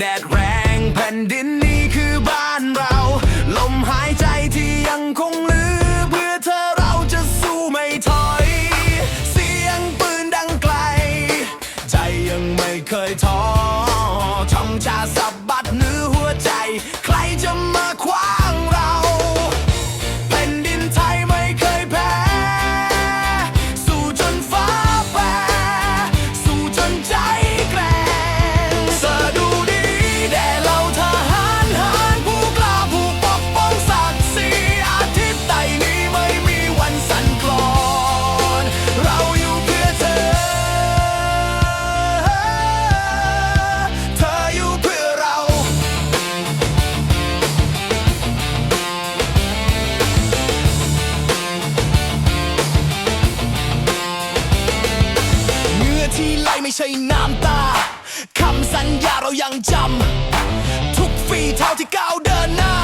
แดดแรงแผ่นดินนี้คือบ้านเรา ลมหายใจที่ยังคงเหลือ เพื่อเธอเราจะสู้ไม่ถอย เสียงปืนดังไกล ใจยังไม่เคยท้อ ใช่น้ำตาคำสัญญาเรายังจำทุกฝีเท้าที่ก้าวเดินหน้า